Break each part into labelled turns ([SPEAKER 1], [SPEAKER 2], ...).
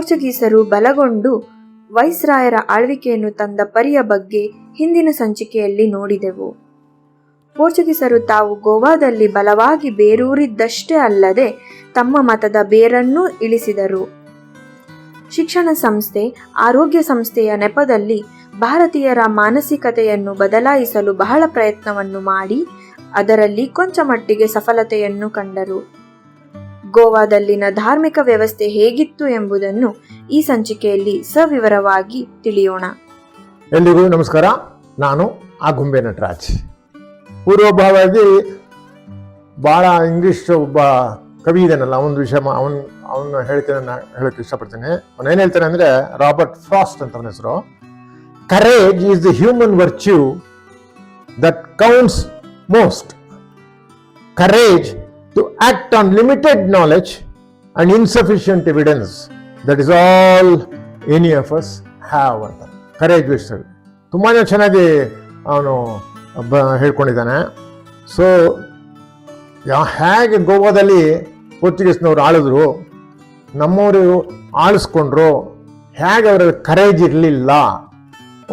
[SPEAKER 1] ಪೋರ್ಚುಗೀಸರು ಬಲಗೊಂಡು ವೈಸ್ರಾಯರ ಆಳ್ವಿಕೆಯನ್ನು ತಂದ ಪರಿಯ ಬಗ್ಗೆ ಹಿಂದಿನ ಸಂಚಿಕೆಯಲ್ಲಿ ನೋಡಿದೆವು. ಪೋರ್ಚುಗೀಸರು ತಾವು ಗೋವಾದಲ್ಲಿ ಬಲವಾಗಿ ಬೇರೂರಿದ್ದಷ್ಟೇ ಅಲ್ಲದೆ ತಮ್ಮ ಮತದ ಬೇರನ್ನೂ ಇಳಿಸಿದರು. ಶಿಕ್ಷಣ ಸಂಸ್ಥೆ, ಆರೋಗ್ಯ ಸಂಸ್ಥೆಯ ನೆಪದಲ್ಲಿ ಭಾರತೀಯರ ಮಾನಸಿಕತೆಯನ್ನು ಬದಲಾಯಿಸಲು ಬಹಳ ಪ್ರಯತ್ನವನ್ನು ಮಾಡಿ, ಅದರಲ್ಲಿ ಕೊಂಚ ಮಟ್ಟಿಗೆ ಸಫಲತೆಯನ್ನು ಕಂಡರು. ಗೋವಾದಲ್ಲಿನ ಧಾರ್ಮಿಕ ವ್ಯವಸ್ಥೆ ಹೇಗಿತ್ತು ಎಂಬುದನ್ನು ಈ ಸಂಚಿಕೆಯಲ್ಲಿ ಸವಿವರವಾಗಿ ತಿಳಿಯೋಣ.
[SPEAKER 2] ಎಲ್ರಿಗೂ ನಮಸ್ಕಾರ. ನಾನು ಆಗುಂಬೆ ನಟರಾಜ್. ಪೂರ್ವಭಾವಾಗಿ ಭಾಳ ಇಂಗ್ಲಿಷ್ ಒಬ್ಬ ಕವಿ ಇದನ್ನಲ್ಲ ಒಂದು ವಿಷಯ ಅವನ್, ಅವನ ನಾನು ಹೇಳಕ್ಕೆ ಇಷ್ಟಪಡ್ತೇನೆ. ಅವನು ಏನು ಹೇಳ್ತಾನೆ ಅಂದ್ರೆ ರಾಬರ್ಟ್ ಫ್ರಾಸ್ಟ್ ಅಂತ ಹೆಸರು. Courage is the human virtue that counts most. Courage to act on limited knowledge and insufficient evidence that is all any of us have ಅಂತ. ಕರೇಜ್ ವಿಷಯ ತುಂಬಾ ಚೆನ್ನಾಗಿ ಅವನು ಹೇಳ್ಕೊಂಡಿದ್ದಾನೆ. ಸೊ ಹೇಗೆ ಗೋವಾದಲ್ಲಿ ಪೋರ್ಚುಗೀಸ್ನವ್ರು ಆಳಿದ್ರು, ನಮ್ಮವರು ಆಳಿಸ್ಕೊಂಡ್ರು, ಹೇಗೆ ಅವರ ಕರೇಜ್ ಇರಲಿಲ್ಲ.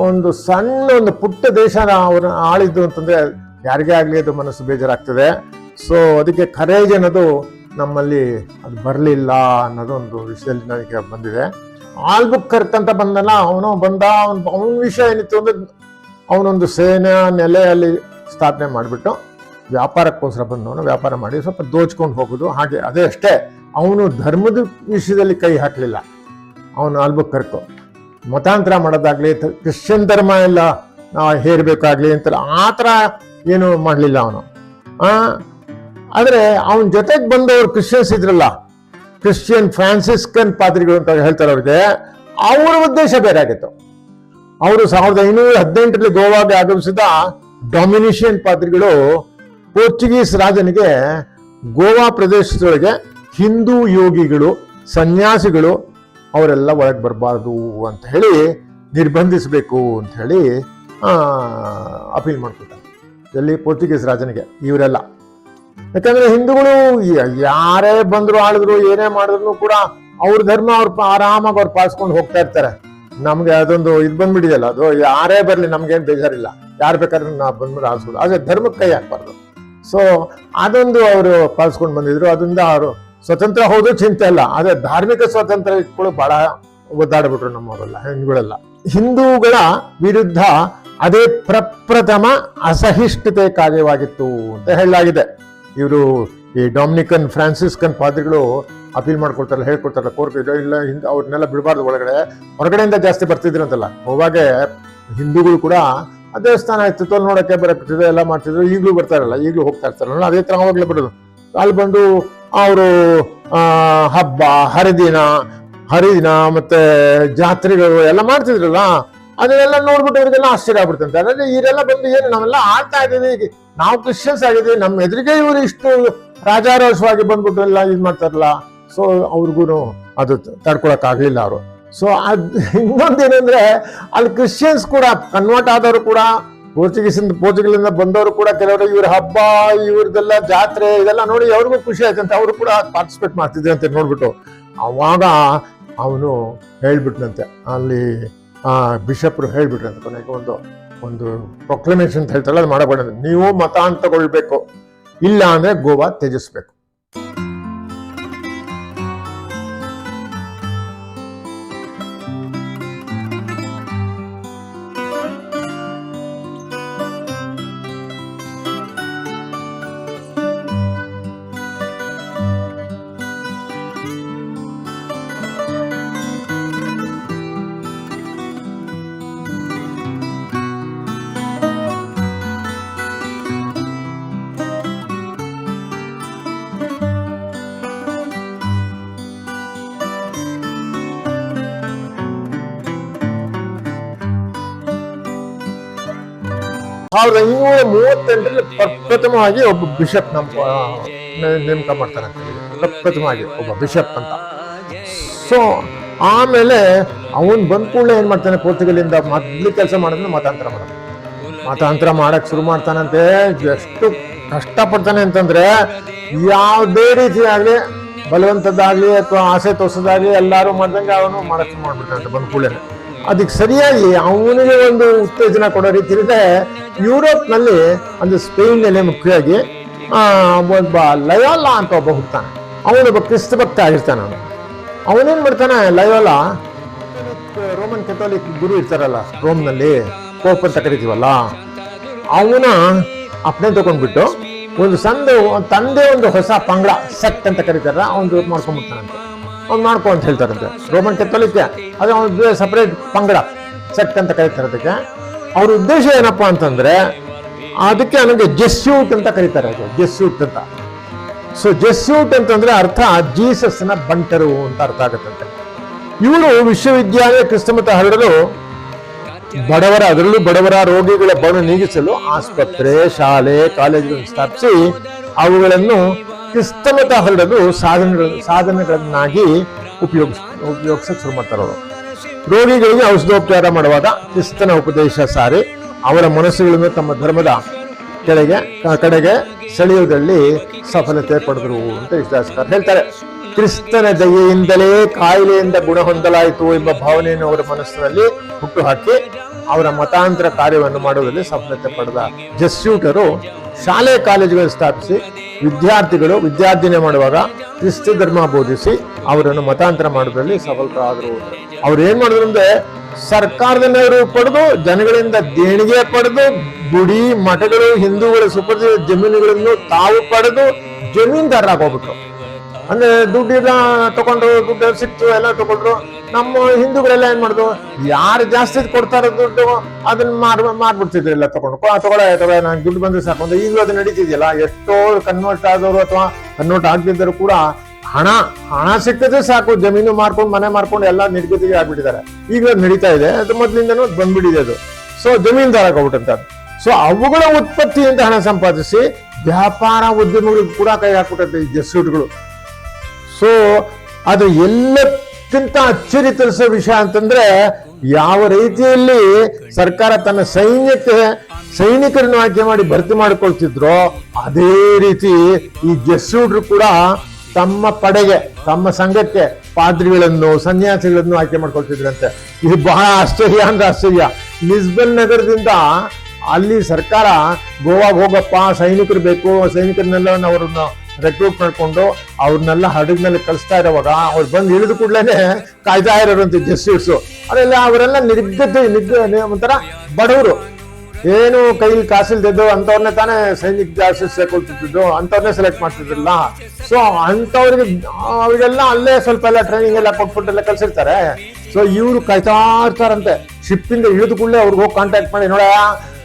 [SPEAKER 2] ಒಂದು ಸಣ್ಣ ಒಂದು ಪುಟ್ಟ ದೇಶನ ಅವ್ರನ್ನ ಆಳಿದ್ದು ಅಂತಂದ್ರೆ ಯಾರಿಗೇ ಆಗಲಿ ಅದು ಮನಸ್ಸು ಬೇಜಾರಾಗ್ತದೆ. ಸೊ ಅದಕ್ಕೆ ಕರೇಜ್ ಅನ್ನೋದು ನಮ್ಮಲ್ಲಿ ಅದು ಬರಲಿಲ್ಲ ಅನ್ನೋದು ಒಂದು ವಿಷಯದಲ್ಲಿ ನನಗೆ ಬಂದಿದೆ. ಆಲ್ಬುಕ್ಕರ್ಕ್ ಅಂತ ಬಂದಲ್ಲ, ಅವನು ಬಂದ, ಅವನು ಅವನ ವಿಷಯ ಏನಿತ್ತು ಅಂದ್ರೆ ಅವನೊಂದು ಸೇನೆ ನೆಲೆಯಲ್ಲಿ ಸ್ಥಾಪನೆ ಮಾಡಿಬಿಟ್ಟು ವ್ಯಾಪಾರಕ್ಕೋಸ್ಕರ ಬಂದವನು, ವ್ಯಾಪಾರ ಮಾಡಿ ಸ್ವಲ್ಪ ದೋಚ್ಕೊಂಡು ಹೋಗೋದು. ಹಾಗೆ ಅದೇ ಅಷ್ಟೇ, ಅವನು ಧರ್ಮದ ವಿಷಯದಲ್ಲಿ ಕೈ ಹಾಕಲಿಲ್ಲ, ಅವನು ಆಲ್ಬುಕ್ಕರ್ಕು ಮತಾಂತರ ಮಾಡೋದಾಗ್ಲಿ ಕ್ರಿಶ್ಚಿಯನ್ ಧರ್ಮ ಎಲ್ಲ ಹೇರ್ಬೇಕಾಗ್ಲಿ ಅಂತ ಆ ಥರ ಏನು ಮಾಡಲಿಲ್ಲ ಅವನು. ಆದರೆ ಅವನ ಜೊತೆಗೆ ಬಂದವರು ಕ್ರಿಶ್ಚಿಯನ್ಸ್ ಇದ್ರಲ್ಲ. ಕ್ರಿಶ್ಚಿಯನ್ ಫ್ರಾನ್ಸಿಸ್ಕನ್ ಪಾದ್ರಿಗಳು ಅಂತ ಹೇಳ್ತಾರೆ ಅವ್ರಿಗೆ, ಅವರ ಉದ್ದೇಶ ಬೇರೆ ಆಗಿತ್ತು. ಅವರು ಸಾವಿರದ ಐನೂರ ಹದಿನೆಂಟರಲ್ಲಿ ಗೋವಾಗೆ ಆಗಮಿಸಿದ ಡೊಮಿನಿಷಿಯನ್ ಪಾದ್ರಿಗಳು ಪೋರ್ಚುಗೀಸ್ ರಾಜನಿಗೆ ಗೋವಾ ಪ್ರದೇಶದೊಳಗೆ ಹಿಂದೂ ಯೋಗಿಗಳು, ಸನ್ಯಾಸಿಗಳು ಅವರೆಲ್ಲ ಒಳಗೆ ಬರಬಾರ್ದು ಅಂತ ಹೇಳಿ ನಿರ್ಬಂಧಿಸಬೇಕು ಅಂತ ಹೇಳಿ ಅಪೀಲ್ ಮಾಡ್ಕೊತಾರೆ ಎಲ್ಲಿ ಪೋರ್ಚುಗೀಸ್ ರಾಜನಿಗೆ, ಇವರೆಲ್ಲ. ಯಾಕಂದ್ರೆ ಹಿಂದೂಗಳು ಯಾರೇ ಬಂದ್ರು ಆಳಿದ್ರು ಏನೇ ಮಾಡಿದ್ರು ಕೂಡ ಅವ್ರ ಧರ್ಮ ಅವ್ರ ಆರಾಮಾಗಿ ಅವ್ರು ಪಾಲಿಸ್ಕೊಂಡು ಹೋಗ್ತಾ ಇರ್ತಾರೆ. ನಮ್ಗೆ ಅದೊಂದು ಇದು ಬಂದ್ಬಿಟ್ಟಿದೆಯಲ್ಲ, ಅದು ಯಾರೇ ಬರ್ಲಿ ನಮ್ಗೇನ್ ಬೇಜಾರಿಲ್ಲ. ಯಾರು ಬೇಕಾದ್ರೂ ನಾವು ಬಂದ್ಬಿಟ್ಟು ಆರಿಸ್ಬೋದು ಆದ್ರೆ ಧರ್ಮಕ್ಕೆ ಕೈ ಹಾಕ್ಬಾರ್ದು. ಸೊ ಅದೊಂದು ಅವರು ಪಾಲಿಸ್ಕೊಂಡು ಬಂದಿದ್ರು. ಅದರಿಂದ ಅವರು ಸ್ವತಂತ್ರ ಹೌದು ಚಿಂತೆ ಇಲ್ಲ ಆದ್ರೆ ಧಾರ್ಮಿಕ ಸ್ವಾತಂತ್ರ್ಯ ಇಟ್ಕೊಳ್ಳೋ ಬಹಳ ಒದ್ದಾಡ್ಬಿಟ್ರು ನಮ್ಮವರೆಲ್ಲ ಹಿಂದೂಗಳೆಲ್ಲ ಹಿಂದೂಗಳ ವಿರುದ್ಧ ಅದೇ ಪ್ರಪ್ರಥಮ ಅಸಹಿಷ್ಣುತೆ ಕಾರ್ಯವಾಗಿತ್ತು ಅಂತ ಹೇಳಲಾಗಿದೆ. ಇವರು ಈ ಡೊಮಿನಿಕನ್, ಫ್ರಾನ್ಸಿಸ್ಕನ್ ಪಾದ್ರಿಗಳು ಅಪೀಲ್ ಮಾಡ್ಕೊಡ್ತಾರಲ್ಲ, ಹೇಳ್ಕೊಡ್ತಾರಲ್ಲ, ಕೋರ್ಟ್ ಇಲ್ಲ ಹಿಂದೆ ಅವ್ರನ್ನೆಲ್ಲ ಬಿಡಬಾರ್ದು ಒಳಗಡೆ. ಹೊರಗಡೆಯಿಂದ ಜಾಸ್ತಿ ಬರ್ತಿದ್ರಂತಲ್ಲ. ಹೋಗಾಗೆ ಹಿಂದೂಗಳು ಕೂಡ ದೇವಸ್ಥಾನ ಇತ್ತು ನೋಡಕ್ಕೆ ಬರಕ್ತಿದೆ ಎಲ್ಲ ಮಾಡ್ತಿದ್ರು, ಈಗಲೂ ಬರ್ತಾರಲ್ಲ, ಈಗಲೂ ಹೋಗ್ತಾ ಇರ್ತಾರಲ್ಲ ಅದೇ ಥರ ಹೋಗ್ಲೇ ಬಿಡೋದು ಅಲ್ಲಿ ಬಂದು ಅವರು ಹಬ್ಬ, ಹರಿದಿನ ಹರಿದಿನ, ಮತ್ತೆ ಜಾತ್ರೆಗಳು ಎಲ್ಲ ಮಾಡ್ತಿದ್ರಲ್ಲ, ಅದನ್ನೆಲ್ಲ ನೋಡ್ಬಿಟ್ಟು ಇವ್ರಿಗೆಲ್ಲ ಆಶ್ಚರ್ಯ ಆಗ್ಬಿಡ್ತಂತೆ. ಅದೇ ಇವರೆಲ್ಲ ಬಂದು ಏನು, ನಾವೆಲ್ಲ ಆಡ್ತಾ ಇದೀವಿ ನಾವು ಕ್ರಿಶ್ಚಿಯನ್ಸ್ ಆಗಿದ್ದೀವಿ ನಮ್ಮ ಎದುರಿಗೆ ಇವರು ಇಷ್ಟು ರಾಜಾರೋಷವಾಗಿ ಬಂದ್ಬಿಟ್ಟು ಎಲ್ಲ ಇದು ಮಾಡ್ತಾರಲ್ಲ ಸೊ ಅವ್ರಿಗೂ ಅದು ತಡ್ಕೊಳಕ್ ಆಗ್ಲಿಲ್ಲ ಅವರು. ಸೊ ಅದ್ ಇನ್ನೊಂದೇನಂದ್ರೆ ಅಲ್ಲಿ ಕ್ರಿಶ್ಚಿಯನ್ಸ್ ಕೂಡ ಕನ್ವರ್ಟ್ ಆದವರು ಕೂಡ ಪೋರ್ಚುಗೀಸ್ ಪೋರ್ಚುಗಲಿಂದ ಬಂದವರು ಕೂಡ ಕೆಲವರು ಇವ್ರ ಹಬ್ಬ, ಇವ್ರದೆಲ್ಲ ಜಾತ್ರೆ, ಇದೆಲ್ಲ ನೋಡಿ ಅವ್ರಿಗೂ ಖುಷಿ ಆಯ್ತಂತೆ ಅವರು ಕೂಡ ಪಾರ್ಟಿಸಿಪೇಟ್ ಮಾಡ್ತಿದ್ರು ಅಂತ ನೋಡ್ಬಿಟ್ಟು. ಅವಾಗ ಅವನು ಹೇಳ್ಬಿಟ್ನಂತೆ, ಅಲ್ಲಿ, ಆ ಬಿಷಪ್ರು ಹೇಳ್ಬಿಟ್ರಂತೆ ಕೊನೆಗೆ ಒಂದು ಒಂದು ಪ್ರೊಕ್ಲಮೇಷನ್ ಅಂತ ಹೇಳ್ತಾರಲ್ಲ ಅದು ಮಾಡಬಾರ್ದು. ನೀವು ಮತ ಅಂತ ತಗೊಳ್ಬೇಕು ಇಲ್ಲ ಅಂದ್ರೆ ಗೋವಾ ತ್ಯಜಿಸ್ಬೇಕು. ಸಾವಿರದ ಐನೂರ ಮೂವತ್ತೆಂಟರಲ್ಲಿ ಪ್ರಪ್ರಥಮವಾಗಿ ಒಬ್ಬ ಬಿಷಪ್ ನಮ್ಮ ನೇಮಕ ಮಾಡ್ತಾರೆ ಪ್ರಪ್ರಥಮವಾಗಿ ಒಬ್ಬ ಬಿಷಪ್ ಅಂತ. ಸೊ ಆಮೇಲೆ ಅವನು ಬಂದ ಕೂಡಲೇ ಏನು ಮಾಡ್ತಾನೆ, ಪೋರ್ಚುಗಲಿಂದ ಮೊದಲು ಕೆಲಸ ಮಾಡಿದ್ರೆ ಮತಾಂತರ ಮಾಡೋದು. ಮತಾಂತರ ಮಾಡೋಕ್ಕೆ ಶುರು ಮಾಡ್ತಾನಂತೆ. ಎಷ್ಟು ಕಷ್ಟಪಡ್ತಾನೆ ಅಂತಂದರೆ ಯಾವುದೇ ರೀತಿ ಬಲವಂತದ್ದಾಗಲಿ ಅಥವಾ ಆಸೆ ತೋರಿಸೋದಾಗಲಿ ಎಲ್ಲರೂ ಮಾಡ್ದಂಗೆ ಅವನು ಮಾಡೋಕ್ಕೆ ಶುರು ಮಾಡಿಬಿಡ್ತಾನಂತೆ ಬಂದ ಕೂಡಲೇ. ಅದಕ್ಕೆ ಸರಿಯಾಗಿ ಅವನಿಗೆ ಒಂದು ಉತ್ತೇಜನ ಕೊಡೋ ರೀತಿಯಿಂದ ಯುರೋಪ್ನಲ್ಲಿ ಒಂದು ಸ್ಪೇನ್ನಲ್ಲಿ ಮುಖ್ಯವಾಗಿ ಒಬ್ಬ ಲಯೋಲಾ ಅಂತ ಒಬ್ಬ ಹುಡ್ತಾನೆ ಅವನೊಬ್ಬ ಕ್ರಿಸ್ತ ಭಕ್ತ ಆಗಿರ್ತಾನೆ ಅವನು. ಅವನೇನು ಮಾಡ್ತಾನೆ? ಲಯೋಲಾ, ರೋಮನ್ ಕೆಥೋಲಿಕ್ ಗುರು ಇರ್ತಾರಲ್ಲ, ರೋಮ್ನಲ್ಲಿ ಪೋಪ್ ಅಂತ ಕರಿತೀವಲ್ಲ, ಅವನ ಅಪ್ಪನೇ ತಗೊಂಡ್ಬಿಟ್ಟು ಒಂದು ಸಂದ, ತಂದೆ ಒಂದು ಹೊಸ ಪಂಗಡ, ಸೆಟ್ ಅಂತ ಕರೀತಾರ ಅವನು ಮಾಡ್ಕೊಂಡ್ಬಿಡ್ತಾನಂತೆ. ಅವ್ನು ಮಾಡ್ಕೊ ಅಂತ ಹೇಳ್ತಾರಂತೆ ರೋಮನ್ ಕೆಥೋಲಿಕ್ ಅದು ಅವ್ನು ಸಪ್ರೇಟ್ ಪಂಗಡ ಸೆಟ್ ಅಂತ ಕರೀತಾರೆ ಅದಕ್ಕೆ. ಅವ್ರ ಉದ್ದೇಶ ಏನಪ್ಪ ಅಂತಂದ್ರೆ, ಅದಕ್ಕೆ ನನಗೆ ಜೆಸ್ಯೂಟ್ ಅಂತ ಕರೀತಾರೆ ಅದು ಜೆಸ್ಯೂಟ್ ಅಂತ. ಸೊ ಜೆಸ್ಯೂಟ್ ಅಂತಂದ್ರೆ ಅರ್ಥ ಜೀಸಸ್ನ ಬಂಟರು ಅಂತ ಅರ್ಥ ಆಗುತ್ತಂತೆ. ಇವರು ವಿಶ್ವವಿದ್ಯಾಲಯ ಕ್ರಿಸ್ತಮತ ಹರಡಲು ಬಡವರ, ಅದರಲ್ಲೂ ಬಡವರ ರೋಗಿಗಳ ಬಣ ನೀಗಿಸಲು ಆಸ್ಪತ್ರೆ, ಶಾಲೆ, ಕಾಲೇಜುಗಳನ್ನು ಸ್ಥಾಪಿಸಿ ಅವುಗಳನ್ನು ಕ್ರಿಸ್ತಮತ ಹರಡಲು ಸಾಧನಗಳ ಸಾಧನಗಳನ್ನಾಗಿ ಉಪಯೋಗಿಸ್ ಉಪಯೋಗಿಸಕ್ಕೆ ಶುರು ಮಾಡ್ತಾರೆ ಅವರು. ರೋಗಿಗಳಿಗೆ ಔಷಧೋಪಚಾರ ಮಾಡುವಾಗ ಕ್ರಿಸ್ತನ ಉಪದೇಶ ಸಾರಿ ಅವರ ಮನಸ್ಸುಗಳನ್ನು ತಮ್ಮ ಧರ್ಮದ ಕೆಳಗೆ, ಕಡೆಗೆ ಸೆಳೆಯುವುದರಲ್ಲಿ ಸಫಲತೆ ಪಡೆದರು ಅಂತ ವಿಶ್ವಾಸಕಾರ ಹೇಳ್ತಾರೆ. ಕ್ರಿಸ್ತನ ದಯೆಯಿಂದಲೇ, ಕಾಯಿಲೆಯಿಂದ ಗುಣ ಹೊಂದಲಾಯಿತು ಎಂಬ ಭಾವನೆಯನ್ನು ಅವರ ಮನಸ್ಸಿನಲ್ಲಿ ಹುಟ್ಟುಹಾಕಿ ಅವರ ಮತಾಂತರ ಕಾರ್ಯವನ್ನು ಮಾಡುವುದರಲ್ಲಿ ಸಫಲತೆ ಪಡೆದ ಜಸ್ಯೂಟರು ಶಾಲೆ, ಕಾಲೇಜುಗಳನ್ನು ಸ್ಥಾಪಿಸಿ, ವಿದ್ಯಾರ್ಥಿಗಳು ವಿದ್ಯಾರ್ಥಿನಿ ಮಾಡುವಾಗ ಕ್ರಿಸ್ತ ಧರ್ಮ ಬೋಧಿಸಿ ಅವರನ್ನು ಮತಾಂತರ ಮಾಡುವುದರಲ್ಲಿ ಸಫಲರಾದರು. ಅವ್ರು ಏನ್ ಮಾಡಿದ್ರು ಅಂದ್ರೆ ಸರ್ಕಾರದ ನೆರವು ಪಡೆದು, ಜನಗಳಿಂದ ದೇಣಿಗೆ ಪಡೆದು, ಗುಡಿ, ಮಠಗಳು, ಹಿಂದೂಗಳ ಸುಪರ್ದ ಜಮೀನುಗಳನ್ನು ತಾವು ಪಡೆದು ಜಮೀನ್ದಾರರಾಗೋಗ್ಬಿಟ್ರು. ಅಂದ್ರೆ ದುಡ್ಡೆಲ್ಲ ತಗೊಂಡ್ರು, ದುಡ್ಡು ಸಿಕ್ತು ಎಲ್ಲ ತಗೊಂಡ್ರು, ನಮ್ಮ ಹಿಂದೂಗಳೆಲ್ಲ ಏನ್ ಮಾಡುದು? ಯಾರು ಜಾಸ್ತಿ ಕೊಡ್ತಾರೋ ದುಡ್ಡು, ಅದನ್ನ ಮಾರ್, ಮಾರ್ಬಿಡ್ತಿದ್ರು ಎಲ್ಲ ತಗೊಂಡು ತಗೊಳ್ಳ ತಗೊಳ್ಳ ನಾನು ದುಡ್ಡು ಬಂದ್ರೆ ಸಾಕು ಅಂತ ಈಗಲೂ ಅದು ನಡೀತಿದೆಯಲ್ಲ? ಎಷ್ಟೋ ಕನ್ವರ್ಟ್ ಆದವರು ಅಥವಾ ಕನ್ವರ್ಟ್ ಆಗದಿದ್ದರು ಕೂಡ ಹಣ ಹಣ ಸಿಕ್ಕಿದ್ರೆ ಸಾಕು, ಜಮೀನು ಮಾರ್ಕೊಂಡು, ಮನೆ ಮಾರ್ಕೊಂಡು ಎಲ್ಲ ನಿರ್ಗತಿಗೆ ಆಗ್ಬಿಟ್ಟಿದ್ದಾರೆ. ಈಗ ನಡೀತಾ ಇದೆ. ಅದು ಮೊದ್ಲಿಂದ ಬಂದ್ಬಿಟ್ಟಿದೆ ಅದು. ಸೊ ಜಮೀನ್ದಾರ ಆಗ್ಬಿಟ್ಟಂತ ಸೊ ಅವುಗಳ ಉತ್ಪತ್ತಿಯಿಂದ ಹಣ ಸಂಪಾದಿಸಿ ವ್ಯಾಪಾರ ಉದ್ಯಮಗಳಿಗೆ ಕೂಡ ಕೈ ಹಾಕ್ಬಿಟ್ಟಂತೆ ಈ ಜಸ್ಯೂಟ್ಗಳು ಸೊ, ಅದು ಎಲ್ಲಕ್ಕಿಂತ ಅಚ್ಚರಿ ತರಿಸೋ ವಿಷಯ ಅಂತಂದ್ರೆ ಯಾವ ರೀತಿಯಲ್ಲಿ ಸರ್ಕಾರ ತನ್ನ ಸೈನ್ಯಕ್ಕೆ ಸೈನಿಕರನ್ನು ಆಯ್ಕೆ ಮಾಡಿ ಭರ್ತಿ ಮಾಡಿಕೊಳ್ತಿದ್ರೋ, ಅದೇ ರೀತಿ ಈ ಜಸ್ಸೂಡ್ರು ಕೂಡ ತಮ್ಮ ಪಡೆಗೆ, ತಮ್ಮ ಸಂಘಕ್ಕೆ ಪಾದ್ರಿಗಳನ್ನು, ಸನ್ಯಾಸಿಗಳನ್ನು ಆಯ್ಕೆ ಮಾಡ್ಕೊಳ್ತಿದ್ರಂತೆ. ಇದು ಬಹಳ ಆಶ್ಚರ್ಯ ಅಂದ್ರೆ ಆಶ್ಚರ್ಯ. ಲಿಸ್ಬನ್ ನಗರದಿಂದ ಅಲ್ಲಿ ಸರ್ಕಾರ ಗೋವಾ ಹೋಗಪ್ಪ, ಸೈನಿಕರು ಬೇಕು, ಸೈನಿಕರನ್ನೆಲ್ಲ ಅವ್ರನ್ನ ರೆಕ್ರೂಟ್ ಮಾಡಿಕೊಂಡು ಅವ್ರನ್ನೆಲ್ಲ ಹಡಗ್ ಮೇಲೆ ಕಲಿಸ್ತಾ ಇರೋವಾಗ ಅವ್ರು ಬಂದು ಇಳಿದ ಕೂಡಲೇ ಕಾಯ್ತಾ ಇರೋರಂತ ಜಸ್ಟಿಸ್ ಅದೆಲ್ಲ ಅವರೆಲ್ಲ ನಿರ್ಗತಿ ನಿಗ್ ಒಂಥರ ಬಡವರು. ಏನು ಕೈಲಿ ಕಾಸಿಲ್ದಿದ್ದು ಅಂಥವ್ರನ್ನೇ ತಾನೇ ಸೈನಿಕ ಜಾಸ್ತಿ ಸೇರ್ಕೊಳ್ತಿದ್ದು ಅಂಥವ್ರನ್ನೇ ಸೆಲೆಕ್ಟ್ ಮಾಡ್ತಿದ್ರಲ್ಲ. ಸೊ ಅಂಥವ್ರಿಗೆ, ಅವರಿಗೆಲ್ಲ ಅಲ್ಲೇ ಸ್ವಲ್ಪ ಎಲ್ಲ ಟ್ರೈನಿಂಗ್ ಎಲ್ಲ ಕೊಟ್ಬಿಟ್ಟು ಎಲ್ಲ ಕಳ್ಸಿರ್ತಾರೆ. ಸೊ ಇವರು ಕಾಯ್ತಾ ಇರ್ತಾರಂತೆ ಶಿಪ್ ಇಂದ ಇಳಿದು ಕೂಡಲೇ ಅವ್ರಿಗೆ ಹೋಗಿ ಕಾಂಟ್ಯಾಕ್ಟ್ ಮಾಡಿ ನೋಡ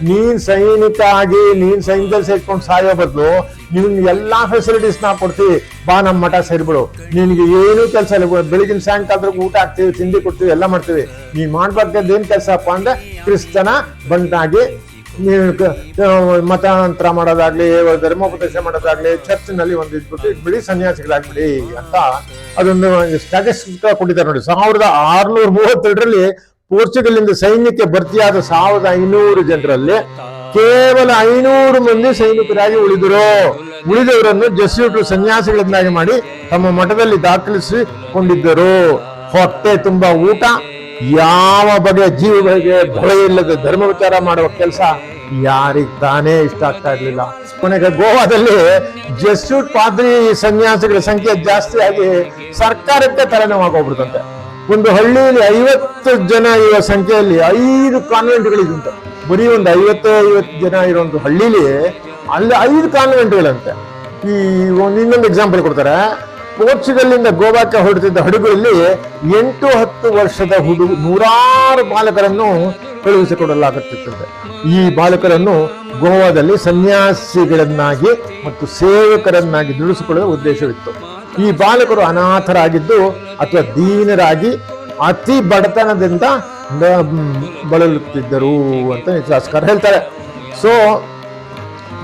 [SPEAKER 2] ನೀನ್ ಸೈನಿಕ ಆಗಿ ನೀನ್ ಸೈನ್ಯದಲ್ಲಿ ಸೇರ್ಕೊಂಡು ಸಾಯೋ ಬದಲು ನಿನ್ ಎಲ್ಲಾ ಫೆಸಿಲಿಟೀಸ್ ನಾ ಕೊಡ್ತೀವಿ ಬಾ ನಮ್ಮ ಮಠ ಸೇರ್ಬಿಡು. ನಿನ್ಗೆ ಏನು ಕೆಲಸ ಇಲ್ಲ. ಬೆಳಗಿನ ಸಾಯಂಕಾಲದಾಗ ಊಟ ಹಾಕ್ತೀವಿ, ತಿಂಡಿ ಕೊಡ್ತೀವಿ, ಎಲ್ಲ ಮಾಡ್ತೀವಿ. ನೀನ್ ಮಾಡ್ಬೇಕಾದ ಏನ್ ಕೆಲಸಪ್ಪ ಅಂದ್ರೆ, ಕ್ರಿಸ್ತನ ಬಂಟಾಗಿ ಮತಾಂತರ ಮಾಡೋದಾಗ್ಲಿ ಧರ್ಮೋಪದೇಶ ಮಾಡೋದಾಗ್ಲಿ, ಚರ್ಚ್ನಲ್ಲಿ ಒಂದು ಇದ್ಬಿಟ್ಟು, ಬಿಡಿ ಸನ್ಯಾಸಿಗಳಾಗ್ಬಿಡಿ ಅಂತ ಅದೊಂದು ಸ್ಟಾಟಿಸ್ಟಿಕ್ ಕೊಟ್ಟಿದ್ದಾರೆ ನೋಡಿ. ಸಾವಿರದ ಆರ್ನೂರ ಮೂವತ್ತೆರಡರಲ್ಲಿ ಪೋರ್ಚುಗಲ್ ಸೈನ್ಯಕ್ಕೆ ಭರ್ತಿಯಾದ ಸಾವಿರದ ಐನೂರು ಜನರಲ್ಲಿ ಕೇವಲ ಐನೂರು ಮಂದಿ ಸೈನಿಕರಾಗಿ ಉಳಿದರು. ಉಳಿದವರನ್ನು ಜಸ್ಯೂಟರು ಸನ್ಯಾಸಿಗಳನ್ನಾಗಿ ಮಾಡಿ ತಮ್ಮ ಮಠದಲ್ಲಿ ದಾಖಲಿಸಿಕೊಂಡಿದ್ದರು. ಹೊಟ್ಟೆ ತುಂಬಾ ಊಟ ಯಾವ ಬಗೆಯ ಜೀವಗಳಿಗೆ ಭಯ ಇಲ್ಲದ ಧರ್ಮ ವಿಚಾರ ಮಾಡುವ ಕೆಲಸ ಯಾರಿಗೆ ತಾನೇ ಇಷ್ಟ ಆಗ್ತಾ ಇರಲಿಲ್ಲ. ಕೊನೆಗೆ ಗೋವಾದಲ್ಲಿ ಜಸ್ಯೂಟ್ ಪಾದ್ರಿ ಸನ್ಯಾಸಿಗಳ ಸಂಖ್ಯೆ ಜಾಸ್ತಿ ಆಗಿ ಸರ್ಕಾರಕ್ಕೆ ತಲೆನೋವಾಗೋಗ್ಬಿಡ್ತಂತೆ. ಒಂದು ಹಳ್ಳಿಯಲ್ಲಿ ಐವತ್ತು ಜನ ಇರುವ ಸಂಖ್ಯೆಯಲ್ಲಿ ಐದು ಕಾನ್ವೆಂಟ್ಗಳಿದಂತೆ ಬರೀ ಒಂದು ಐವತ್ತು ಐವತ್ತು ಜನ ಇರೋ ಒಂದು ಹಳ್ಳಿಲಿ ಅಲ್ಲಿ ಐದು ಕಾನ್ವೆಂಟ್ಗಳಂತೆ. ಈ ಒಂದು ಇನ್ನೊಂದು ಎಕ್ಸಾಂಪಲ್ ಕೊಡ್ತಾರೆ. ಪೋರ್ಚುಗಲ್ನಿಂದ ಗೋವಾಕ್ಕೆ ಹೊರಡುತ್ತಿದ್ದ ಹಡಗುಗಳಲ್ಲಿ ಎಂಟು ಹತ್ತು ವರ್ಷದ ಹುಡುಗ ನೂರಾರು ಬಾಲಕರನ್ನು ಕಳುಹಿಸಿಕೊಡಲಾಗುತ್ತಿತ್ತಂತೆ ಈ ಬಾಲಕರನ್ನು ಗೋವಾದಲ್ಲಿ ಸನ್ಯಾಸಿಗಳನ್ನಾಗಿ ಮತ್ತು ಸೇವಕರನ್ನಾಗಿ ದುಡಿಸಿಕೊಳ್ಳುವ ಉದ್ದೇಶವಿತ್ತು. ಈ ಬಾಲಕರು ಅನಾಥರಾಗಿದ್ದು ಅಥವಾ ದೀನರಾಗಿ ಅತಿ ಬಡತನದಿಂದ ಬಳಲುತ್ತಿದ್ದರು ಅಂತ ಇತಿಹಾಸಕಾರ ಹೇಳ್ತಾರೆ. ಸೊ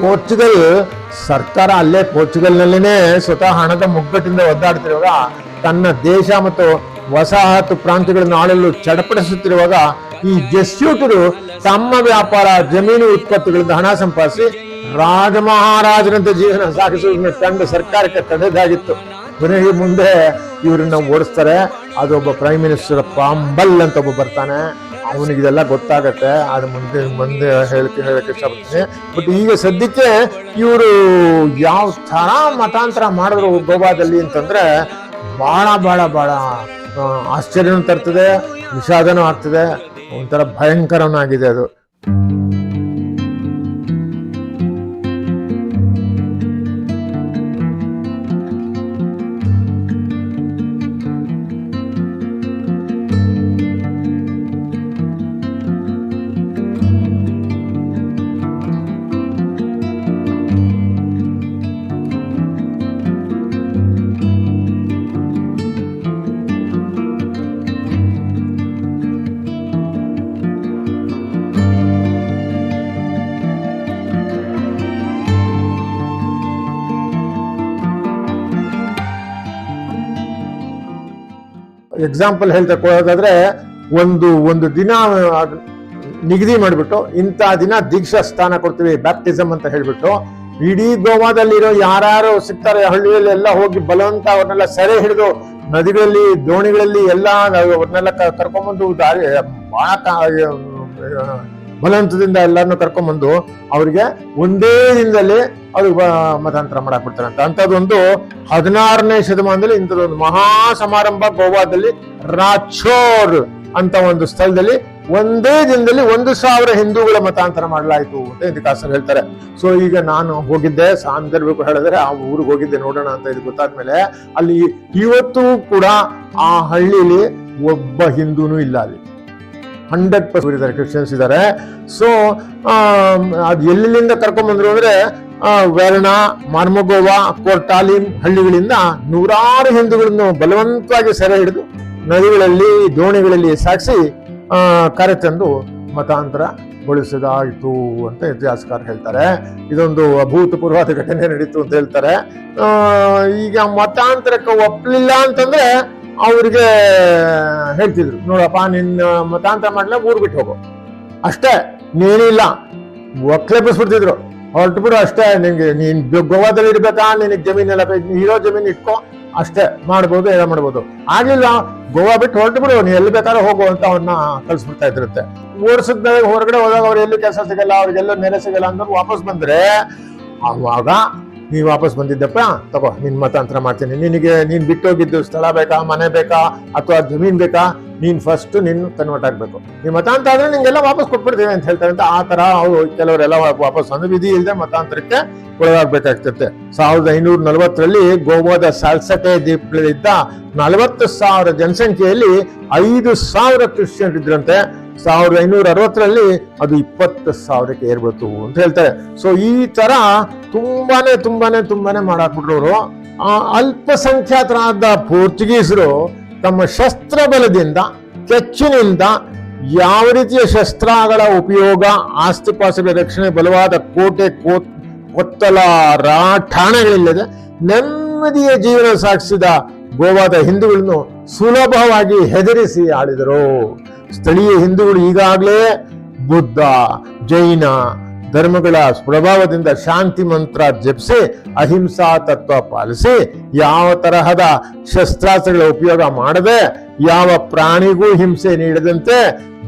[SPEAKER 2] ಪೋರ್ಚುಗಲ್, ಸರ್ಕಾರ ಅಲ್ಲೇ ಪೋರ್ಚುಗಲ್ನಲ್ಲಿನೇ ಸ್ವತಃ ಹಣದ ಮುಗ್ಗಟ್ಟಿಂದ ಒದ್ದಾಡ್ತಿರುವಾಗ ತನ್ನ ದೇಶ ಮತ್ತು ವಸಾಹತು ಪ್ರಾಂತ್ಯಗಳನ್ನು ಆಳಲು ಚಡಪಡಿಸುತ್ತಿರುವಾಗ ಈ ಜೆಸ್ಯೂಟರು ತಮ್ಮ ವ್ಯಾಪಾರ, ಜಮೀನು ಉತ್ಪತ್ತಿಗಳಿಂದ ಹಣ ಸಂಪಾದಿಸಿ ರಾಜಮಹಾರಾಜರಂತೆ ಜೀವನ ಸಾಗಿಸುವುದನ್ನು ಕಂಡು ಸರ್ಕಾರಕ್ಕೆ ತಡೆದಾಗಿತ್ತು. ಕೊನೆಗೆ ಮುಂದೆ ಇವರನ್ನ ಓಡಿಸ್ತಾರೆ. ಅದೊಬ್ಬ ಪ್ರೈಮ್ ಮಿನಿಸ್ಟರ್ ಪಾಂಬಲ್ ಅಂತ ಒಬ್ಬ ಬರ್ತಾನೆ. ಅವನಿಗೆ ಇದೆಲ್ಲ ಗೊತ್ತಾಗತ್ತೆ. ಅದು ಮುಂದೆ ಮುಂದೆ ಹೇಳಕ್ಕೆ ಹೇಳಕ್ಕೆ ಇಷ್ಟಪಡ್ತೀನಿ. ಬಟ್ ಈಗ ಸದ್ಯಕ್ಕೆ ಇವರು ಯಾವ ಥರ ಮತಾಂತರ ಮಾಡಿದ್ರು ಗೋವಾದಲ್ಲಿ ಅಂತಂದ್ರೆ ಬಹಳ ಬಹಳ ಬಹಳ ಆಶ್ಚರ್ಯನೂ ತರ್ತದೆ, ವಿಷಾದನೂ ಆಗ್ತದೆ. ಒಂಥರ ಭಯಂಕರನಾಗಿದೆ ಅದು. ಎಕ್ಸಾಂಪಲ್ ಹೇಳ್ತಾ ಹೋಗೋದಾದ್ರೆ ಒಂದು ಒಂದು ದಿನ ನಿಗದಿ ಮಾಡಿಬಿಟ್ಟು, ಇಂಥ ದಿನ ದೀಕ್ಷಾ ಸ್ಥಾನ ಕೊಡ್ತೀವಿ ಬ್ಯಾಪ್ಟಿಸಮ್ ಅಂತ ಹೇಳ್ಬಿಟ್ಟು, ಇಡೀ ಗೋವಾದಲ್ಲಿರೋ ಯಾರ್ಯಾರು ಸಿಗ್ತಾರೆ, ಹಳ್ಳಿಯಲ್ಲಿ ಎಲ್ಲ ಹೋಗಿ ಬಲವಂತ ಅವ್ರನ್ನೆಲ್ಲ ಸೆರೆ ಹಿಡಿದು, ನದಿಗಳಲ್ಲಿ, ದೋಣಿಗಳಲ್ಲಿ ಎಲ್ಲ ಅವ್ರನ್ನೆಲ್ಲ ಕರ್ಕೊಂಡ್ಬಂದು ದಾರಿ ಬಹಳ ಬಲವಂತದಿಂದ ಎಲ್ಲರನ್ನು ಕರ್ಕೊಂಬಂದು ಅವ್ರಿಗೆ ಒಂದೇ ದಿನದಲ್ಲಿ ಅವ್ರಿಗೆ ಮತಾಂತರ ಮಾಡಾಕ್ ಅಂತ. ಅಂಥದ್ದೊಂದು ಹದಿನಾರನೇ ಶತಮಾನದಲ್ಲಿ ಇಂಥದ್ದೊಂದು ಮಹಾ ಸಮಾರಂಭ ಗೋವಾದಲ್ಲಿ ರಾಚೋರ್ ಅಂತ ಒಂದು ಸ್ಥಳದಲ್ಲಿ ಒಂದೇ ದಿನದಲ್ಲಿ ಒಂದು ಸಾವಿರ ಹಿಂದೂಗಳ ಮತಾಂತರ ಮಾಡಲಾಯಿತು ಅಂತ ಇತಿಹಾಸರು ಹೇಳ್ತಾರೆ. ಸೊ ಈಗ ನಾನು ಹೋಗಿದ್ದೆ ಸಾಂದರ್ಭಿಕ ಹೇಳಿದ್ರೆ ಆ ಊರಿಗೆ ಹೋಗಿದ್ದೆ, ನೋಡೋಣ ಅಂತ ಇದು ಗೊತ್ತಾದ್ಮೇಲೆ ಅಲ್ಲಿ ಇವತ್ತು ಕೂಡ ಆ ಹಳ್ಳಿಲಿ ಒಬ್ಬ ಹಿಂದೂನು ಇಲ್ಲ ಅಲ್ಲಿ. ಹಂಡ್ರೆಡ್ ಪರ್ಸೆಂಟ್ ಇದ್ದಾರೆ ಕ್ರಿಶ್ಚಿಯನ್ಸ್ ಇದ್ದಾರೆ ಸೊ ಅದು ಎಲ್ಲಿಂದ ಕರ್ಕೊಂಡ್ ಬಂದ್ರು ಅಂದ್ರೆ ವೆರ್ಣ ಮಾರ್ಮಗೋವಾ ಕೋರ್ಟಾಲಿನ್ ಹಳ್ಳಿಗಳಿಂದ ನೂರಾರು ಹಿಂದೂಗಳನ್ನು ಬಲವಂತವಾಗಿ ಸೆರೆ ಹಿಡಿದು ನದಿಗಳಲ್ಲಿ ದೋಣಿಗಳಲ್ಲಿ ಆ, ಕರೆತಂದು ಮತಾಂತರ ಗೊಳಿಸದಾಯಿತು ಅಂತ ಇತಿಹಾಸಕಾರ ಹೇಳ್ತಾರೆ. ಇದೊಂದು ಅಭೂತಪೂರ್ವಾದ ಘಟನೆ ನಡೀತು ಅಂತ ಹೇಳ್ತಾರೆ. ಈಗ ಮತಾಂತರಕ್ಕೆ ಒಪ್ಪಲಿಲ್ಲ ಅಂತಂದ್ರೆ ಅವ್ರಿಗೆ ಹೇಳ್ತಿದ್ರು, ನೋಡಪ್ಪ, ನಿನ್ನ ಮತಾಂತರ ಮಾಡಲ, ಊರ್ ಬಿಟ್ಟು ಹೋಗು. ಅಷ್ಟೇ ನೀನಿಲ್ಲ ಒಕ್ಲೆಬ್ಬಿಸ್ಬಿಡ್ತಿದ್ರು ಹೊರಟು ಬಿಡು ಅಷ್ಟೇ, ನಿಂಗೆ, ನೀನ್ ಗೋವಾದಲ್ಲಿ ಇಡ್ಬೇಕಾ ನಿನಗೆ ಜಮೀನೆಲ್ಲ ಇರೋ ಜಮೀನ್ ಇಟ್ಕೊ, ಅಷ್ಟೇ, ಮಾಡ್ಬೋದು ಏನೋ ಮಾಡ್ಬೋದು. ಆಗಿಲ್ಲ ಗೋವಾ ಬಿಟ್ಟು ಹೊರಟು ಬಿಡು, ನೀ ಎಲ್ಲಿ ಬೇಕಾದ್ರೆ ಹೋಗು ಅಂತ ಅವ್ರನ್ನ ಕಳ್ಸ್ಬಿಡ್ತಾ ಇದ್ರಂತೆ. ಓಡಿಸಿದ ಹೊರಗಡೆ ಹೋದಾಗ ಅವ್ರು ಎಲ್ಲಿ ಕೆಲಸ ಸಿಗಲ್ಲ, ಅವ್ರಿಗೆಲ್ಲ ನೆಲೆ ಸಿಗಲ್ಲ ಅಂದ್ರೆ ವಾಪಸ್ ಬಂದ್ರೆ ಅವಾಗ ನೀ ವಾಪಸ್ ಬಂದಿದ್ದಪ್ಪ? ತಗೋ, ನಿನ್ ಮತಾಂತರ ಮಾಡ್ತೀನಿ. ನಿನಗೆ ನೀನ್ ಬಿಟ್ಟೋಗಿದ್ದು ಸ್ಥಳ ಬೇಕಾ, ಮನೆ ಬೇಕಾ, ಅಥವಾ ಜಮೀನ್ ಬೇಕಾ? ನೀನ್ ಫಸ್ಟ್ ನಿನ್ನ ಕನ್ವರ್ಟ್ ಆಗಬೇಕು. ನೀವು ಮತಾಂತರ ಆದ್ರೆ ನಿಂಗೆಲ್ಲ ವಾಪಸ್ ಕೊಟ್ಬಿಡ್ತೀವಿ ಅಂತ ಹೇಳ್ತಾರೆ ಅಂತ ಆ ತರ ಅವರು ಕೆಲವರೆಲ್ಲ ವಾಪಸ್ ಅಂದ್ರೆ ವಿಧಿ ಇಲ್ಲದೆ ಮತಾಂತರಕ್ಕೆ ಒಳಗಾಗಬೇಕಾಗ್ತದೆ. ಸಾವಿರದ ಐನೂರ ನಲವತ್ತರಲ್ಲಿ ಗೋವಾದ ಸಾಲ್ಸಟೆ ದ್ವೀಪಗಳಿದ್ದ ನಲವತ್ತು ಸಾವಿರ ಜನಸಂಖ್ಯೆಯಲ್ಲಿ ಐದು ಸಾವಿರ ಕ್ರಿಶ್ಚಿಯನ್ ಇದ್ರಂತೆ. ಸಾವಿರದ ಐನೂರ ಅರವತ್ತರಲ್ಲಿ ಅದು ಇಪ್ಪತ್ತು ಸಾವಿರಕ್ಕೆ ಏರ್ಬೇಕು ಅಂತ ಹೇಳ್ತಾರೆ. ಸೊ ಈ ತರ ತುಂಬಾನೇ ತುಂಬಾನೇ ತುಂಬಾನೇ ಮಾಡಾಕ್ಬಿಟ್ರವರು. ಅಲ್ಪಸಂಖ್ಯಾತರಾದ ಪೋರ್ಚುಗೀಸರು ತಮ್ಮ ಶಸ್ತ್ರ ಬಲದಿಂದ, ಕೆಚ್ಚಿನಿಂದ ಯಾವ ರೀತಿಯ ಶಸ್ತ್ರಗಳ ಉಪಯೋಗ, ಆಸ್ತಿಪಾಸ್ತಿಗಳ ರಕ್ಷಣೆ, ಬಲವಾದ ಕೋಟೆ ಕೊತ್ತಲ ರಾ ಠಾಣೆಗಳಿಲ್ಲದೆ ನೆಮ್ಮದಿಯ ಜೀವನ ಸಾಗಿಸಿದ ಗೋವಾದ ಹಿಂದೂಗಳನ್ನು ಸುಲಭವಾಗಿ ಹೆದರಿಸಿ ಆಳಿದರು. ಸ್ಥಳೀಯ ಹಿಂದೂಗಳು ಈಗಾಗಲೇ ಬುದ್ಧ, ಜೈನ ಧರ್ಮಗಳ ಪ್ರಭಾವದಿಂದ ಶಾಂತಿ ಮಂತ್ರ ಜಪಿಸಿ, ಅಹಿಂಸಾ ತತ್ವ ಪಾಲಿಸಿ, ಯಾವ ತರಹದ ಶಸ್ತ್ರಾಸ್ತ್ರಗಳ ಉಪಯೋಗ ಮಾಡದೆ, ಯಾವ ಪ್ರಾಣಿಗೂ ಹಿಂಸೆ ನೀಡದಂತೆ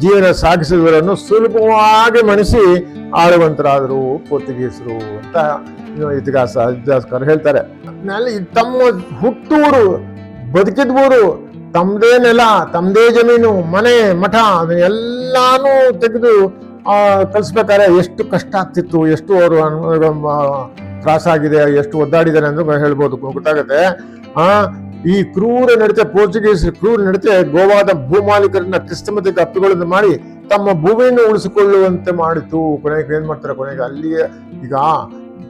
[SPEAKER 2] ಜೀವನ ಸಾಗಿಸಿದವರನ್ನು ಸುಲಭವಾಗಿ ಮಣಿಸಿ ಆಳುವಂತರಾದರು ಪೋರ್ಚುಗೀಸರು ಅಂತ ಇತಿಹಾಸ, ಇತಿಹಾಸಕಾರ ಹೇಳ್ತಾರೆ. ತಮ್ಮ ಹುಟ್ಟೂರು ಬದುಕಿದ ತಮ್ಮದೇ ನೆಲ ತಮ್ಮದೇ ಜಮೀನು, ಮನೆ, ಮಠ, ಅದನ್ನೆಲ್ಲಾನು ತೆಗೆದು ಕಲಿಸ್ಬೇಕಾದ್ರೆ ಎಷ್ಟು ಕಷ್ಟ ಆಗ್ತಿತ್ತು, ಎಷ್ಟು ಅವರು ತ್ರಾಸಾಗಿದೆ, ಎಷ್ಟು ಒದ್ದಾಡಿದ್ದಾರೆ ಅಂತ ಹೇಳ್ಬೋದು. ಗೊತ್ತಾಗುತ್ತೆ? ಆ, ಈ ಕ್ರೂರ ನಡತೆ, ಪೋರ್ಚುಗೀಸ್ ಕ್ರೂರ ನಡತೆ, ಗೋವಾದ ಭೂಮಾಲೀಕರನ್ನ ಕ್ರಿಸ್ತಮತಿಕ ತಪ್ಪುಗಳನ್ನು ಮಾಡಿ ತಮ್ಮ ಭೂಮಿಯನ್ನು ಉಳಿಸಿಕೊಳ್ಳುವಂತೆ ಮಾಡಿತು. ಕೊನೆಗೆ ಏನ್ ಮಾಡ್ತಾರೆ? ಕೊನೆಗೆ ಅಲ್ಲಿಯೇ ಈಗ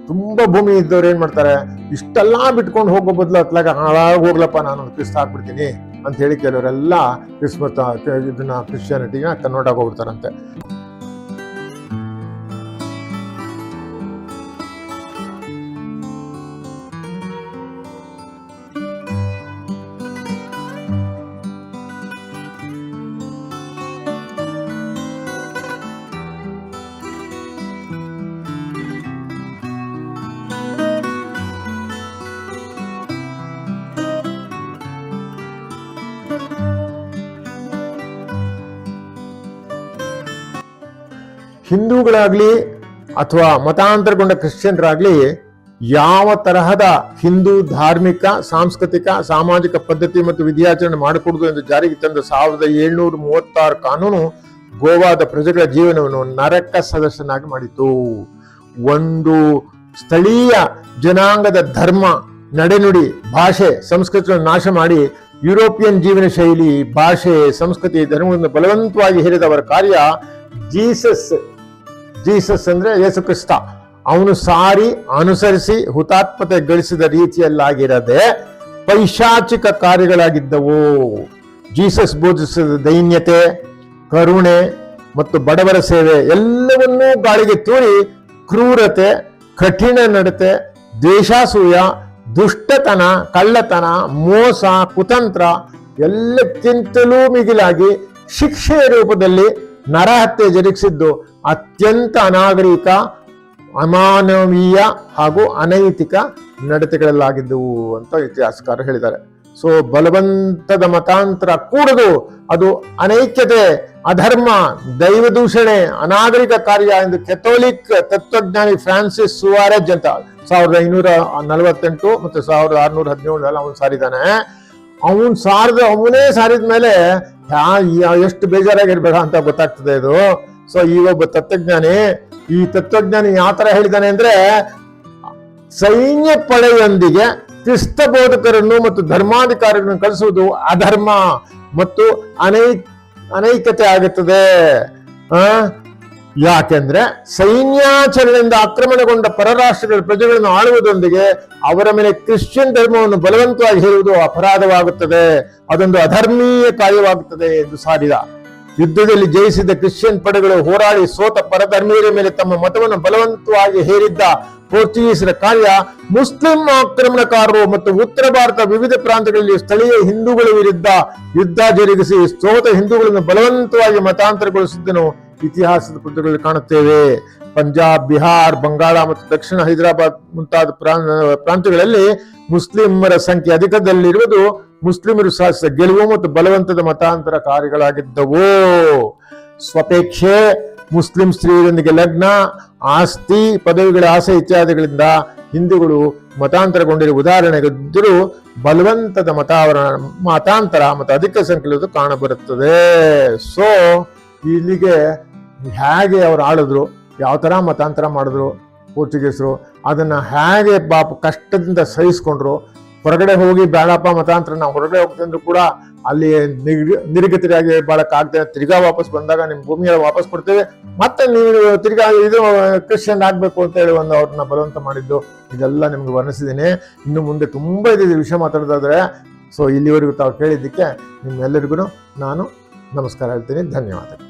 [SPEAKER 2] ತುಂಬಾ ಭೂಮಿ ಇದ್ದವ್ರು ಏನ್ ಮಾಡ್ತಾರೆ? ಇಷ್ಟೆಲ್ಲ ಬಿಟ್ಕೊಂಡು ಹೋಗೋ ಬದಲು ಅತ್ಲಾಗ ಹಾಳಾಗಿ ಹೋಗ್ಲಪ್ಪ, ನಾನು ಕ್ರಿಸ್ತ ಹಾಕ್ಬಿಡ್ತೀನಿ ಅಂತ ಹೇಳಿ ಕೆಲವರೆಲ್ಲ ಕ್ರಿಸ್ಮಸ್ ಇದನ್ನ ಕ್ರಿಶ್ಚಿಯಾನಿಟಿನ ಆಗಿ ಹೋಗ್ಬಿಡ್ತಾರಂತೆ. ಹಿಂದೂಗಳಾಗ್ಲಿ ಅಥವಾ ಮತಾಂತರಗೊಂಡ ಕ್ರಿಶ್ಚಿಯನ್ರಾಗ್ಲಿ ಯಾವ ತರಹದ ಹಿಂದೂ ಧಾರ್ಮಿಕ, ಸಾಂಸ್ಕೃತಿಕ, ಸಾಮಾಜಿಕ ಪದ್ಧತಿ ಮತ್ತು ವಿಧಿಯಾಚರಣೆ ಮಾಡಿಕೊಡುದು ಎಂದು ಜಾರಿಗೆ ತಂದ ಸಾವಿರದ ಏಳ್ನೂರ ಮೂವತ್ತಾರು ಕಾನೂನು ಗೋವಾದ ಪ್ರಜೆಗಳ ಜೀವನವನ್ನು ನರಕ ಸದಸ್ಯನಾಗಿ ಮಾಡಿತು. ಒಂದು ಸ್ಥಳೀಯ ಜನಾಂಗದ ಧರ್ಮ, ನಡೆನುಡಿ ಭಾಷೆ ಸಂಸ್ಕೃತಿಯನ್ನು ನಾಶ ಮಾಡಿ ಯುರೋಪಿಯನ್ ಜೀವನ ಶೈಲಿ, ಭಾಷೆ, ಸಂಸ್ಕೃತಿ ಧರ್ಮವನ್ನು ಬಲವಂತವಾಗಿ ಹೇರಿದವರ ಕಾರ್ಯ ಜೀಸಸ್ ಜೀಸಸ್ ಅಂದ್ರೆ ಯೇಸು ಕ್ರಿಸ್ತ. ಅವನು ಸಾರಿ ಅನುಸರಿಸಿ ಹುತಾತ್ಮತೆ ಗಳಿಸಿದ ರೀತಿಯಲ್ಲಾಗಿರದೆ ಪೈಶಾಚಿಕ ಕಾರ್ಯಗಳಾಗಿದ್ದವು. ಜೀಸಸ್ ಬೋಧಿಸಿದ ದೈನ್ಯತೆ, ಕರುಣೆ ಮತ್ತು ಬಡವರ ಸೇವೆ ಎಲ್ಲವನ್ನೂ ಗಾಳಿಗೆ ತೂರಿ ಕ್ರೂರತೆ, ಕಠಿಣ ನಡತೆ, ದ್ವೇಷಾಸೂಯ, ದುಷ್ಟತನ, ಕಳ್ಳತನ, ಮೋಸ, ಕುತಂತ್ರ ಎಲ್ಲಕ್ಕಿಂತಲೂ ಮಿಗಿಲಾಗಿ ಶಿಕ್ಷೆಯ ರೂಪದಲ್ಲಿ ನರಹತ್ಯೆ ಜರುಗಿಸಿದ್ದು ಅತ್ಯಂತ ಅನಾಗರಿಕ, ಅಮಾನವೀಯ ಹಾಗೂ ಅನೈತಿಕ ನಡತೆಗಳಲ್ಲಾಗಿದ್ದವು ಅಂತ ಇತಿಹಾಸಕಾರರು ಹೇಳಿದ್ದಾರೆ. ಸೊ ಬಲವಂತದ ಮತಾಂತರ ಕೂಡದು ಅದು ಅನೈಕ್ಯತೆ, ಅಧರ್ಮ, ದೈವ ದೂಷಣೆ, ಅನಾಗರಿಕ ಕಾರ್ಯ ಎಂದು ಕೆಥೋಲಿಕ್ ತತ್ವಜ್ಞಾನಿ ಫ್ರಾನ್ಸಿಸ್ ಸುವಾರೆಜ್ ಅಂತ ಸಾವಿರದ ಐನೂರ ನಲವತ್ತೆಂಟು ಮತ್ತು ಸಾವಿರದ ಆರ್ನೂರ ಹದಿನೇಳರಲ್ಲಿ ಅವನು ಸಾರಿದ್ದಾನೆ. ಅವನ್ ಸಾರಿದ ಅವನೇ ಸಾರಿದ ಮೇಲೆ ಎಷ್ಟು ಬೇಜಾರಾಗಿರ್ಬೇಡ ಅಂತ ಗೊತ್ತಾಗ್ತದೆ ಇದು. ಸೊ ಈ ಒಬ್ಬ ತತ್ವಜ್ಞಾನಿ, ಈ ತತ್ವಜ್ಞಾನಿ ಯಾವ ತರ ಹೇಳಿದಾನೆ ಅಂದ್ರೆ, ಸೈನ್ಯ ಪಡೆಯೊಂದಿಗೆ ಕ್ರಿಸ್ತ ಬೋಧಕರನ್ನು ಮತ್ತು ಧರ್ಮಾಧಿಕಾರಿಗಳನ್ನು ಕಳಿಸುವುದು ಅಧರ್ಮ ಮತ್ತು ಅನೈ ಅನೈಕತೆ ಆಗುತ್ತದೆ. ಆ? ಯಾಕೆಂದ್ರೆ ಸೈನ್ಯಾಚರಣೆಯಿಂದ ಆಕ್ರಮಣಗೊಂಡ ಪರರಾಷ್ಟ್ರಗಳ ಪ್ರಜೆಗಳನ್ನು ಆಳುವುದೊಂದಿಗೆ ಅವರ ಮೇಲೆ ಕ್ರಿಶ್ಚಿಯನ್ ಧರ್ಮವನ್ನು ಬಲವಂತವಾಗಿ ಹೇರುವುದು ಅಪರಾಧವಾಗುತ್ತದೆ. ಅದೊಂದು ಅಧರ್ಮೀಯ ಕಾರ್ಯವಾಗುತ್ತದೆ ಎಂದು ಸಾರಿದ. ಯುದ್ಧದಲ್ಲಿ ಜಯಿಸಿದ ಕ್ರಿಶ್ಚಿಯನ್ ಪಡೆಗಳು ಹೋರಾಡಿ ಸೋತ ಪರಧರ್ಮೀಯರ ಮೇಲೆ ತಮ್ಮ ಮತವನ್ನು ಬಲವಂತವಾಗಿ ಹೇರಿದ್ದ ಪೋರ್ಚುಗೀಸರ ಕಾರ್ಯ ಮುಸ್ಲಿಂ ಆಕ್ರಮಣಕಾರರು ಮತ್ತು ಉತ್ತರ ಭಾರತ ವಿವಿಧ ಪ್ರಾಂತಗಳಲ್ಲಿ ಸ್ಥಳೀಯ ಹಿಂದೂಗಳ ವಿರುದ್ಧ ಯುದ್ಧ ಜರುಗಿಸಿ ಸೋತ ಹಿಂದೂಗಳನ್ನು ಬಲವಂತವಾಗಿ ಮತಾಂತರಗೊಳಿಸಿದ್ದನ್ನು ಇತಿಹಾಸದ ಪುಸ್ತಕಗಳಲ್ಲಿ ಕಾಣುತ್ತೇವೆ. ಪಂಜಾಬ್, ಬಿಹಾರ್, ಬಂಗಾಳ ಮತ್ತು ದಕ್ಷಿಣ ಹೈದರಾಬಾದ್ ಮುಂತಾದ ಪ್ರಾಂ- ಪ್ರಾಂತ್ಯಗಳಲ್ಲಿ ಮುಸ್ಲಿಮರ ಸಂಖ್ಯೆ ಅಧಿಕದಲ್ಲಿರುವುದು ಮುಸ್ಲಿಮರು ಸಾಧಿಸಿದ ಗೆಲುವು ಮತ್ತು ಬಲವಂತದ ಮತಾಂತರ ಕಾರ್ಯಗಳಾಗಿದ್ದವು ಸ್ವಪೇಕ್ಷೆ, ಮುಸ್ಲಿಂ ಸ್ತ್ರೀಯರೊಂದಿಗೆ ಲಗ್ನ, ಆಸ್ತಿ, ಪದವಿಗಳ ಆಸೆ ಇತ್ಯಾದಿಗಳಿಂದ ಹಿಂದೂಗಳು ಮತಾಂತರಗೊಂಡಿರುವ ಉದಾಹರಣೆಗಿದ್ದರೂ ಬಲವಂತದ ಮತಾವರಣ, ಮತಾಂತರ ಮತ್ತು ಅಧಿಕ ಸಂಖ್ಯೆಯಲ್ಲಿ ಕಾಣಬರುತ್ತದೆ. ಸೊ ಇಲ್ಲಿಗೆ ಹೇಗೆ ಅವ್ರು ಆಳಿದ್ರು, ಯಾವ ಥರ ಮತಾಂತರ ಮಾಡಿದ್ರು ಪೋರ್ಚುಗೀಸರು, ಅದನ್ನು ಹೇಗೆ ಪಾಪ ಕಷ್ಟದಿಂದ ಸಹಿಸ್ಕೊಂಡ್ರು, ಹೊರಗಡೆ ಹೋಗಿ ಬೇಡಪ್ಪ ಮತಾಂತರ, ನಾವು ಹೊರಗಡೆ ಹೋಗ್ತಂದ್ರು ಕೂಡ ಅಲ್ಲಿ ನಿರ್- ನಿರ್ಗತಿಯಾಗಿ ಬಾಳಕ್ ಆಗ್ತದೆ ತಿರ್ಗಾ ವಾಪಸ್ ಬಂದಾಗ ನಿಮ್ಮ ಭೂಮಿಯ ವಾಪಸ್ ಕೊಡ್ತೇವೆ, ಮತ್ತೆ ನೀವು ತಿರ್ಗಾ ಇದು ಕ್ರಿಶ್ಚಿಯನ್ ಆಗಬೇಕು ಅಂತ ಹೇಳಿ ಒಂದು ಅವ್ರನ್ನ ಬಲವಂತ ಮಾಡಿದ್ದು, ಇದೆಲ್ಲ ನಿಮ್ಗೆ ವರ್ಣಿಸಿದ್ದೀನಿ. ಇನ್ನು ಮುಂದೆ ತುಂಬ ಇದೆ ವಿಷಯ ಮಾತಾಡೋದಾದ್ರೆ ಸೊ ಇಲ್ಲಿವರೆಗೂ ತಾವು ಕೇಳಿದ್ದಕ್ಕೆ ನಿಮ್ಮೆಲ್ಲರಿಗೂ ನಾನು ನಮಸ್ಕಾರ ಹೇಳ್ತೀನಿ, ಧನ್ಯವಾದಗಳು.